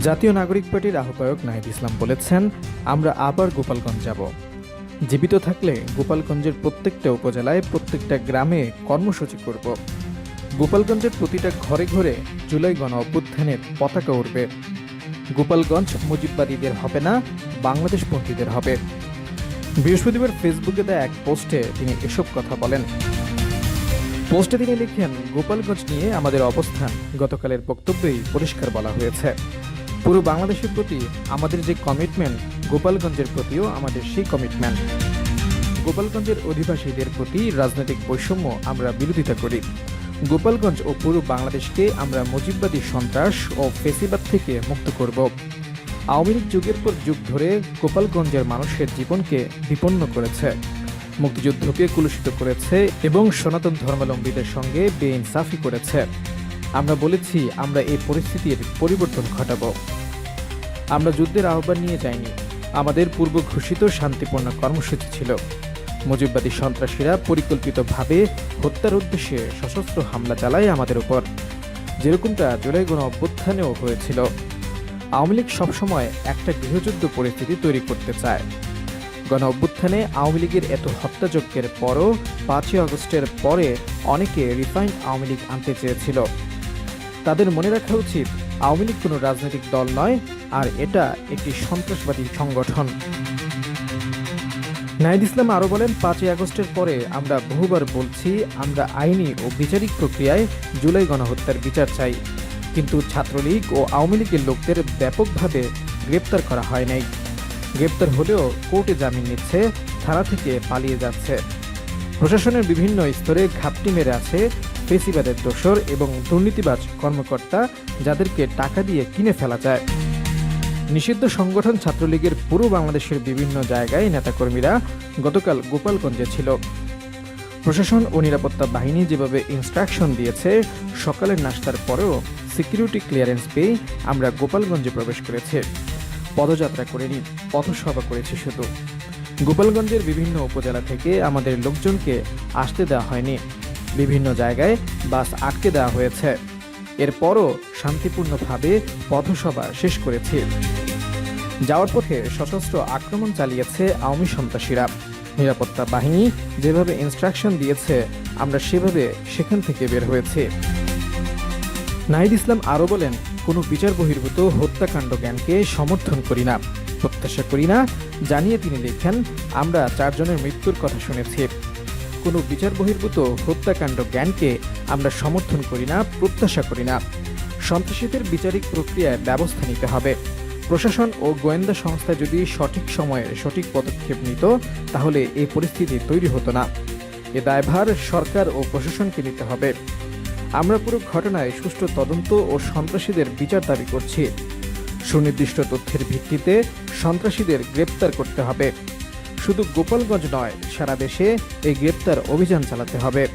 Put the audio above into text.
জাতীয় নাগরিক পার্টির আহ্বায়ক নাহিদ ইসলাম বলেছেন, আমরা আবার গোপালগঞ্জ যাব। জীবিত থাকলে গোপালগঞ্জের প্রত্যেকটা উপজেলায় প্রত্যেকটা গ্রামে কর্মসূচি করব। গোপালগঞ্জের প্রতিটা ঘরে ঘরে জুলাই গণ অভ্যুত্থানের পতাকা উঠবে গোপালগঞ্জ মুজিববাদীদের হবে না, বাংলাদেশপন্থীদের হবে। বৃহস্পতিবার ফেসবুকে দেয়া এক পোস্টে তিনি এসব কথা বলেন। পোস্টে তিনি লিখেন, গোপালগঞ্জ নিয়ে আমাদের অবস্থান গতকালের বক্তব্যেই পরিষ্কার বলা হয়েছে। পুরো বাংলাদেশের প্রতি আমাদের যে কমিটমেন্ট গোপালগঞ্জের প্রতিও আমাদের সেই কমিটমেন্ট গোপালগঞ্জের অধিবাসীদের প্রতি রাজনৈতিক বৈষম্য আমরা বিরোধিতা করি। গোপালগঞ্জ ও পুরো বাংলাদেশকে আমরা মুজিববাদী সন্ত্রাস ও ফেসিবাদ থেকে মুক্ত করব। আওয়ামী লীগ যুগের পর যুগ ধরে গোপালগঞ্জের মানুষের জীবনকে বিপন্ন করেছে। মুক্তিযুদ্ধকে কুলুষিত করেছে এবং সনাতন ধর্মাবলম্বীদের সঙ্গে বেইনসাফি করেছে। আমরা বলেছি, আমরা এই পরিস্থিতির পরিবর্তন ঘটাব। আমরা যুদ্ধের আহ্বান নিয়ে যাইনি। আমাদের পূর্ব ঘোষিত শান্তিপূর্ণ কর্মসূচি ছিল। মুজিববাদী সন্ত্রাসীরা পরিকল্পিতভাবে হত্যার উদ্দেশ্যে সশস্ত্র হামলা চালায় আমাদের উপর। যেরকমটা জুলাই গণ অভ্যুত্থানেও হয়েছিল। আওয়ামী লীগ সবসময় একটা গৃহযুদ্ধ পরিস্থিতি তৈরি করতে চায়। গণ অভ্যুত্থানে আওয়ামী লীগের এত হত্যাযজ্ঞের পরও পাঁচই আগস্টের পরে অনেকে রিফাইন্ড আওয়ামী লীগ আনতে চেয়েছিল। তাদের মনে রাখা উচিত, আওয়ামী লীগ কোনো রাজনৈতিক দল নয়, আর এটা একটি সন্ত্রাসবাদী সংগঠন। নাহিদ ইসলাম আরও বলেন, পাঁচই আগস্টের পরে আমরা বহুবার বলছি, আমরা আইনি ও বিচারিক প্রক্রিয়ায় জুলাই গণহত্যার বিচার চাই। কিন্তু ছাত্রলীগ ও আওয়ামী লীগের লোকদের ব্যাপকভাবে গ্রেপ্তার করা হয় নাই। গ্রেপ্তার হলেও কোর্টে জামিন নিচ্ছে, থানা থেকে পালিয়ে যাচ্ছে। প্রশাসনের বিভিন্ন স্তরে ঘাপটি মেরে আছে ফেসিবাদের দোসর এবং দুর্নীতিবাজ কর্মকর্তা যাদেরকে টাকা দিয়ে কিনে ফেলা যায়। নিষিদ্ধ সংগঠন ছাত্রলীগের পুরো বাংলাদেশের বিভিন্ন জায়গায় নেতাকর্মীরা গতকাল গোপালগঞ্জে ছিল। প্রশাসন ও নিরাপত্তা বাহিনী যেভাবে ইনস্ট্রাকশন দিয়েছে, সকালের নাস্তার পরেও সিকিউরিটি ক্লিয়ারেন্স পেয়ে আমরা গোপালগঞ্জে প্রবেশ করেছি। পদযাত্রা করিনি পথসভা করেছি শুধু। গোপালগঞ্জের বিভিন্ন উপজেলা থেকে আমাদের লোকজনকে আসতে দেওয়া হয়নি। বিভিন্ন জায়গায় বাস আটকে দেওয়া হয়েছে। এরপরও শান্তিপূর্ণভাবে পথসভা শেষ করেছি। যাওয়ার পথে সশস্ত্র আক্রমণ চালিয়েছে আওয়ামী সন্ত্রাসীরা। নিরাপত্তা বাহিনী যেভাবে ইনস্ট্রাকশন দিয়েছে, আমরা সেভাবে সেখান থেকে বের হয়েছি। নাহিদ ইসলাম আরও বলেন, কোনো বিচার বহির্ভূত হত্যাকাণ্ড জ্ঞানকে সমর্থন করি না, প্রত্যাশা করি না, জানিয়ে তিনি লেখেন, আমরা চারজনের মৃত্যুর কথা শুনেছি। কোনো বিচার বহির্ভূত হত্যাকাণ্ড জ্ঞানকে আমরা সমর্থন করি না, প্রত্যাশা করি না। সন্ত্রাসীদের বিচারিক প্রক্রিয়ায় ব্যবস্থা নিতে হবে। প্রশাসন ও গোয়েন্দা সংস্থা যদি সঠিক সময়ে সঠিক পদক্ষেপ নিত, তাহলে এই পরিস্থিতি তৈরি হতো না। এ দায়ভার সরকার ও প্রশাসনকে নিতে হবে। আমরা পুরো ঘটনায় সুষ্ঠু তদন্ত ও সন্ত্রাসীদের বিচার দাবি করছি। সুনির্দিষ্ট তথ্যের ভিত্তিতে সন্ত্রাসীদের গ্রেপ্তার করতে হবে। শুধু গোপালগঞ্জ নয়, সারা দেশে এই গ্রেপ্তার অভিযান চালাতে হবে।